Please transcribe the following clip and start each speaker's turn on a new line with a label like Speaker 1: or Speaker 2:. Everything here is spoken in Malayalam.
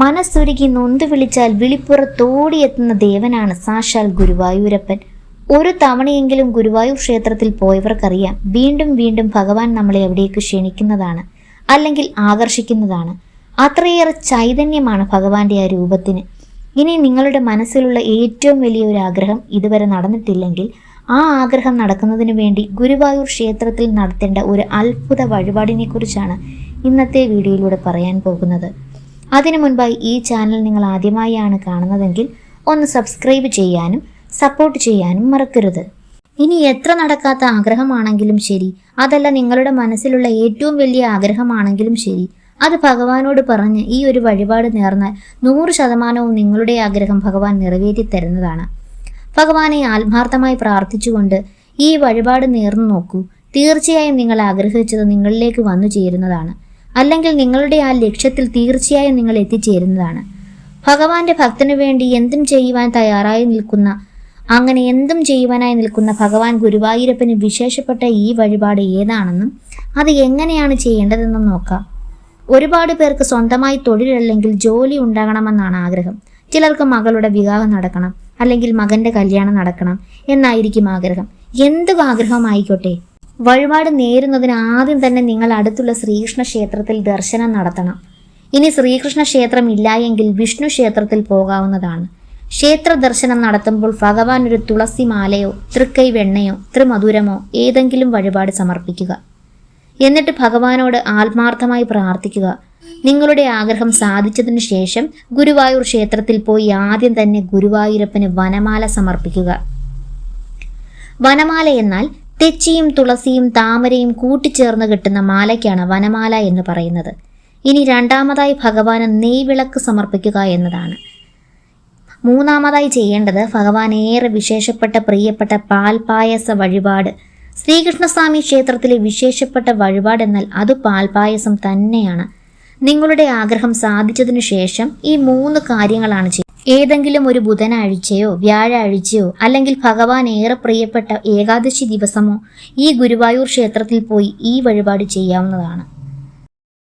Speaker 1: മനസ്സൊരുക്കി നൊന്തു വിളിച്ചാൽ വിളിപ്പുറത്തോടിയെത്തുന്ന ദേവനാണ് സാക്ഷാൽ ഗുരുവായൂരപ്പൻ. ഒരു തവണയെങ്കിലും ഗുരുവായൂർ ക്ഷേത്രത്തിൽ പോയവർക്കറിയാം വീണ്ടും വീണ്ടും ഭഗവാൻ നമ്മളെ എവിടേക്ക് ക്ഷണിക്കുന്നതാണ് അല്ലെങ്കിൽ ആകർഷിക്കുന്നതാണ്. അത്രയേറെ ചൈതന്യമാണ് ഭഗവാന്റെ ആ രൂപത്തിന്. ഇനി നിങ്ങളുടെ മനസ്സിലുള്ള ഏറ്റവും വലിയ ഒരു ആഗ്രഹം ഇതുവരെ നടന്നിട്ടില്ലെങ്കിൽ ആ ആഗ്രഹം നടക്കുന്നതിന് വേണ്ടി ഗുരുവായൂർ ക്ഷേത്രത്തിൽ നടത്തേണ്ട ഒരു അത്ഭുത വഴിപാടിനെ കുറിച്ചാണ് ഇന്നത്തെ വീഡിയോയിലൂടെ പറയാൻ പോകുന്നത്. അതിനു മുൻപായി ഈ ചാനൽ നിങ്ങൾ ആദ്യമായാണ് കാണുന്നതെങ്കിൽ ഒന്ന് സബ്സ്ക്രൈബ് ചെയ്യാനും സപ്പോർട്ട് ചെയ്യാനും മറക്കരുത്. ഇനി എത്ര നടക്കാത്ത ആഗ്രഹമാണെങ്കിലും ശരി. അതല്ല നിങ്ങളുടെ മനസ്സിലുള്ള ഏറ്റവും വലിയ ആഗ്രഹമാണെങ്കിലും ശരി. അത് ഭഗവാനോട് പറഞ്ഞ് ഈ ഒരു വഴിപാട് നേർന്നാൽ നൂറ് ശതമാനവും നിങ്ങളുടെ ആഗ്രഹം ഭഗവാൻ നിറവേറ്റി തരുന്നതാണ്. ഭഗവാനെ ആത്മാർത്ഥമായി പ്രാർത്ഥിച്ചുകൊണ്ട് ഈ വഴിപാട് നേർന്നു നോക്കൂ. തീർച്ചയായും നിങ്ങൾ ആഗ്രഹിച്ചത് നിങ്ങളിലേക്ക് വന്നു ചേരുന്നതാണ്. അല്ലെങ്കിൽ നിങ്ങളുടെ ആ ലക്ഷ്യത്തിൽ തീർച്ചയായും നിങ്ങൾ എത്തിച്ചേരുന്നതാണ്. ഭഗവാന്റെ ഭക്തനു വേണ്ടി എന്തും ചെയ്യുവാൻ തയ്യാറായി നിൽക്കുന്ന അങ്ങനെ എന്തും ചെയ്യുവാനായി നിൽക്കുന്ന ഭഗവാൻ ഗുരുവായൂരപ്പന് വിശേഷപ്പെട്ട ഈ വഴിപാട് ഏതാണെന്നും അത് എങ്ങനെയാണ് ചെയ്യേണ്ടതെന്നും നോക്കാം. ഒരുപാട് പേർക്ക് സ്വന്തമായി തൊഴിലല്ലെങ്കിൽ ജോലി ഉണ്ടാകണമെന്നാണ് ആഗ്രഹം. ചിലർക്ക് മകളുടെ വിവാഹം നടക്കണം അല്ലെങ്കിൽ മകന്റെ കല്യാണം നടക്കണം എന്നായിരിക്കും ആഗ്രഹം. എന്ത് ആഗ്രഹമായിക്കോട്ടെ. വഴിപാട് നേരുന്നതിന് ആദ്യം തന്നെ നിങ്ങൾ അടുത്തുള്ള ശ്രീകൃഷ്ണ ക്ഷേത്രത്തിൽ ദർശനം നടത്തണം. ഇനി ശ്രീകൃഷ്ണ ക്ഷേത്രം ഇല്ല എങ്കിൽ വിഷ്ണു ക്ഷേത്രത്തിൽ പോകാവുന്നതാണ്. ക്ഷേത്ര ദർശനം നടത്തുമ്പോൾ ഭഗവാൻ ഒരു തുളസി മാലയോ തൃക്കൈ വെണ്ണയോ ത്രിമധുരമോ ഏതെങ്കിലും വഴിപാട് സമർപ്പിക്കുക. എന്നിട്ട് ഭഗവാനോട് ആത്മാർത്ഥമായി പ്രാർത്ഥിക്കുക. നിങ്ങളുടെ ആഗ്രഹം സാധിച്ചതിന് ശേഷം ഗുരുവായൂർ ക്ഷേത്രത്തിൽ പോയി ആദ്യം തന്നെ ഗുരുവായൂരപ്പന് വനമാല സമർപ്പിക്കുക. വനമാല എന്നാൽ തെച്ചിയും തുളസിയും താമരയും കൂട്ടിച്ചേർന്ന് കിട്ടുന്ന മാലയ്ക്കാണ് വനമാല എന്ന് പറയുന്നത്. ഇനി രണ്ടാമതായി ഭഗവാന് നെയ്വിളക്ക് സമർപ്പിക്കുക എന്നതാണ്. മൂന്നാമതായി ചെയ്യേണ്ടത് ഭഗവാൻ ഏറെ വിശേഷപ്പെട്ട പ്രിയപ്പെട്ട പാൽപായസ വഴിപാട്. ശ്രീകൃഷ്ണസ്വാമി ക്ഷേത്രത്തിലെ വിശേഷപ്പെട്ട വഴിപാട് എന്നാൽ അത് പാൽപായസം തന്നെയാണ്. നിങ്ങളുടെ ആഗ്രഹം സാധിച്ചതിനു ശേഷം ഈ മൂന്ന് കാര്യങ്ങളാണ് ചെയ്യുന്നത് ഏതെങ്കിലും ഒരു ബുധനാഴ്ചയോ വ്യാഴാഴ്ചയോ അല്ലെങ്കിൽ ഭഗവാൻ ഏറെ പ്രിയപ്പെട്ട ഏകാദശി ദിവസമോ ഈ ഗുരുവായൂർ ക്ഷേത്രത്തിൽ പോയി ഈ വഴിപാട് ചെയ്യാവുന്നതാണ്.